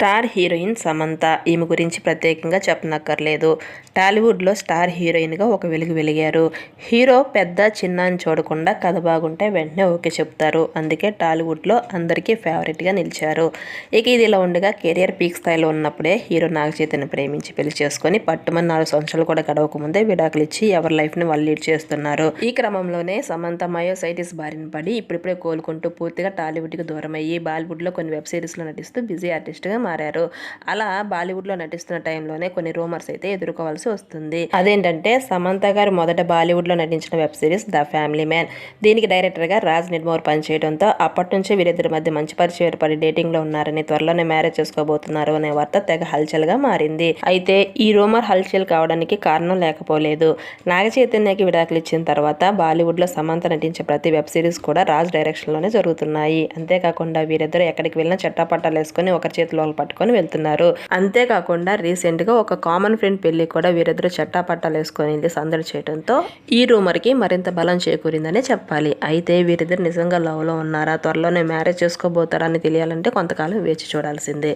Star heroine Samantha. ఈమె గురించి ప్రత్యేకంగా చెప్పనక్కర్లేదు. టాలీవుడ్లో స్టార్ హీరోయిన్గా ఒక వెలుగు వెలిగారు. హీరో పెద్ద చిన్న అని చూడకుండా కథ బాగుంటే వెంటనే ఓకే చెప్తారు. అందుకే టాలీవుడ్లో అందరికీ ఫేవరెట్గా నిలిచారు. ఇక ఇది ఇలా ఉండగా కెరియర్ పీక్ స్థాయిలో ఉన్నప్పుడే హీరో నాగచైతన్య ప్రేమించి పెళ్ళి చేసుకొని పట్టుమని నాలుగు సంవత్సరాలు కూడా గడవక ముందే విడాకులు ఇచ్చి ఎవరి లైఫ్ని వాళ్ళు లీడ్ చేస్తున్నారు. ఈ క్రమంలోనే సమంత మయోసైటిస్ బారిన పడి ఇప్పుడిప్పుడే కోలుకుంటూ పూర్తిగా టాలీవుడ్కి దూరమయ్యి బాలీవుడ్లో కొన్ని వెబ్ సిరీస్లో నటిస్తూ బిజీ ఆర్టిస్ట్గా మారారు. అలా బాలీవుడ్లో నటిస్తున్న టైంలోనే కొన్ని రూమర్స్ అయితే ఎదుర్కోవాల్సి వస్తుంది. అదేంటంటే సమంత గారు మొదట బాలీవుడ్లో నటించిన web series the family man. దీనికి డైరెక్టర్గా రాజ్ నిర్మోర్ పనిచేయడంతో అప్పటి నుంచే వీరిద్దరి మధ్య మంచి పరిచయం ఏర్పడి డేటింగ్లో ఉన్నారని త్వరలోనే మ్యారేజ్ చేసుకోబోతున్నారు అనే వార్త తెగ హల్చల్గా మారింది. అయితే ఈ రూమర్ హల్చల్ కావడానికి కారణం లేకపోలేదు. నాగ చైతన్యకి విడాకులు ఇచ్చిన తర్వాత బాలీవుడ్లో సమంత నటించే ప్రతి వెబ్ సిరీస్ కూడా రాజ్ డైరెక్షన్లోనే జరుగుతున్నాయి. అంతేకాకుండా వీరిద్దరు ఎక్కడికి వెళ్ళినా చట్టాపట్టాలు వేసుకొని ఒకరి చేతిలో పట్టుకొని వెళ్తున్నారు. అంతేకాకుండా రీసెంట్గా ఒక కామన్ ఫ్రెండ్ పెళ్ళి కూడా వీరిద్దరు చట్టాపట్టాలు వేసుకొని వెళ్ళి సందడి చేయడంతో ఈ రూమర్కి మరింత బలం చేకూరిందనే చెప్పాలి. అయితే వీరిద్దరు నిజంగా లవ్లో ఉన్నారా? త్వరలోనే మ్యారేజ్ చేసుకోబోతారా అని తెలియాలంటే కొంతకాలం వేచి చూడాల్సిందే.